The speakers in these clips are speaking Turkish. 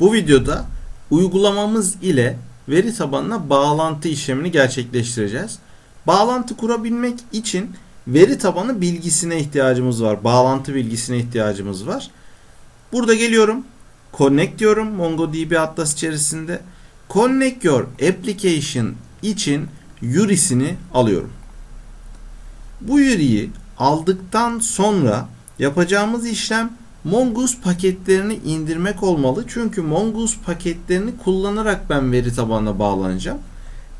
Bu videoda uygulamamız ile veri tabanına bağlantı işlemini gerçekleştireceğiz. Bağlantı kurabilmek için veri tabanı bilgisine ihtiyacımız var. Bağlantı bilgisine ihtiyacımız var. Burada geliyorum. Connect diyorum MongoDB Atlas içerisinde. Connect Your Application için URI'sini alıyorum. Bu URI'yi aldıktan sonra yapacağımız işlem Mongoose paketlerini indirmek olmalı. Çünkü Mongoose paketlerini kullanarak ben veri tabanına bağlanacağım.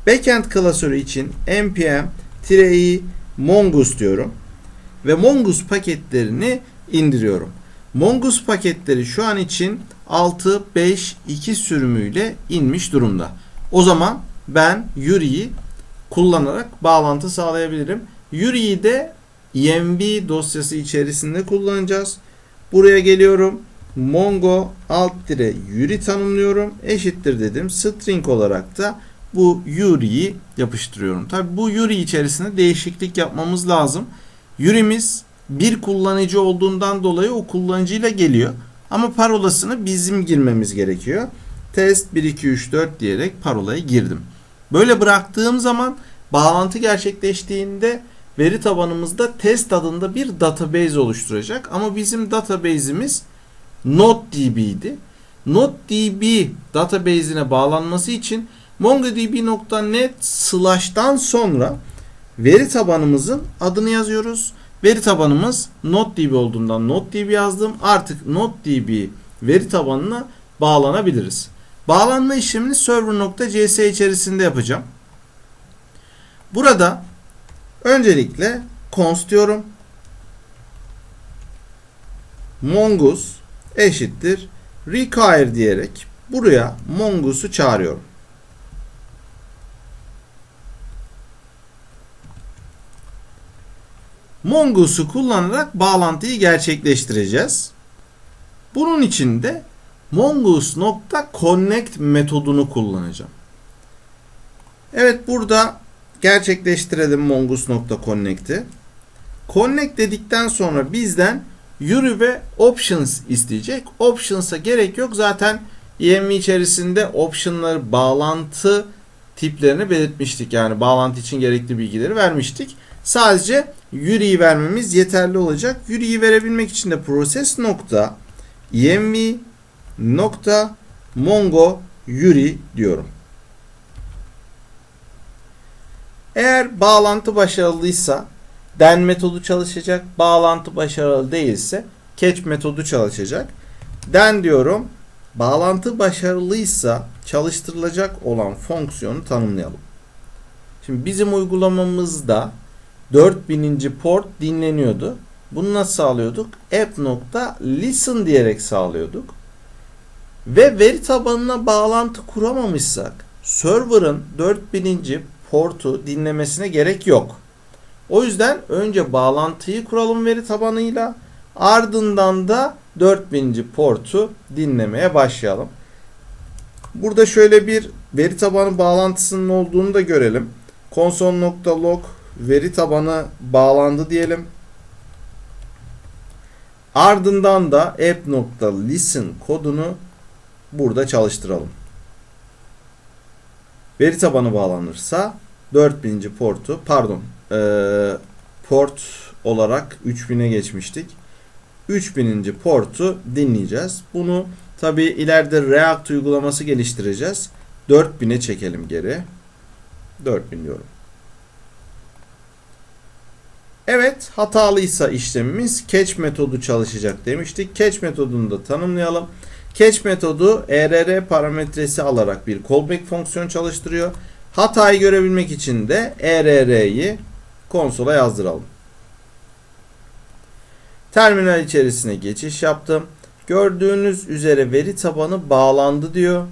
Backend klasörü için npm-i mongoose diyorum. Ve mongoose paketlerini indiriyorum. Mongoose paketleri şu an için 6, 5, 2 sürümüyle inmiş durumda. O zaman ben Yuri'yi kullanarak bağlantı sağlayabilirim. Yuri'yi de env dosyası içerisinde kullanacağız. Buraya geliyorum. Mongo alt dire Yuri tanımlıyorum. Eşittir dedim. String olarak da bu Yuri'yi yapıştırıyorum. Tabi bu Yuri içerisinde değişiklik yapmamız lazım. Yuri'miz bir kullanıcı olduğundan dolayı o kullanıcıyla geliyor. Ama parolasını bizim girmemiz gerekiyor. Test 1 2 3 4 diyerek parolayı girdim. Böyle bıraktığım zaman bağlantı gerçekleştiğinde veri tabanımızda test adında bir database oluşturacak. Ama bizim database'imiz NodeDB'ydi. NodeDB database'ine bağlanması için mongodb.net slash'tan sonra veri tabanımızın adını yazıyoruz. Veri tabanımız NodeDB olduğundan NodeDB yazdım. Artık NodeDB veri tabanına bağlanabiliriz. Bağlanma işlemini server.cs içerisinde yapacağım. Burada öncelikle const diyorum. Mongoose eşittir require diyerek buraya Mongoose'u çağırıyorum. Mongoose'u kullanarak bağlantıyı gerçekleştireceğiz. Bunun için de mongoose.connect metodunu kullanacağım. Evet burada gerçekleştirelim mongoose.connect'i. Connect dedikten sonra bizden Yuri ve Options isteyecek. Options'a gerek yok. Zaten env içerisinde option'ları bağlantı tiplerini belirtmiştik. Yani bağlantı için gerekli bilgileri vermiştik. Sadece Yuri'yi vermemiz yeterli olacak. Yuri'yi verebilmek için de process nokta env nokta mongo Yuri diyorum. Eğer bağlantı başarılıysa den metodu çalışacak. Bağlantı başarılı değilse catch metodu çalışacak. Den diyorum. Bağlantı başarılıysa çalıştırılacak olan fonksiyonu tanımlayalım. Şimdi bizim uygulamamızda 4000. port dinleniyordu. Bunu nasıl sağlıyorduk? app.listen diyerek sağlıyorduk. Ve veri tabanına bağlantı kuramamışsak server'ın 4000. portu dinlemesine gerek yok. O yüzden önce bağlantıyı kuralım veri tabanıyla ardından da 4000. portu dinlemeye başlayalım. Burada şöyle bir veri tabanı bağlantısının olduğunu da görelim. Console.log veri tabanı bağlandı diyelim. Ardından da app.listen kodunu burada çalıştıralım. Veri tabanı bağlanırsa 4000. portu pardon e, port olarak 3000'e geçmiştik. 3000. portu dinleyeceğiz. Bunu tabi ileride React uygulaması geliştireceğiz. 4000'e çekelim geri. 4000 diyorum. Evet hatalıysa işlemimiz catch metodu çalışacak demiştik. Catch metodunu da tanımlayalım. Catch metodu ERR parametresi alarak bir callback fonksiyon çalıştırıyor. Hatayı görebilmek için de ERR'yi konsola yazdıralım. Terminal içerisine geçiş yaptım. Gördüğünüz üzere veri tabanı bağlandı diyor.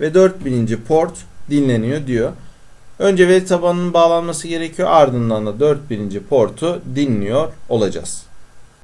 Ve 4000. port dinleniyor diyor. Önce veri tabanının bağlanması gerekiyor. Ardından da 4000. portu dinliyor olacağız.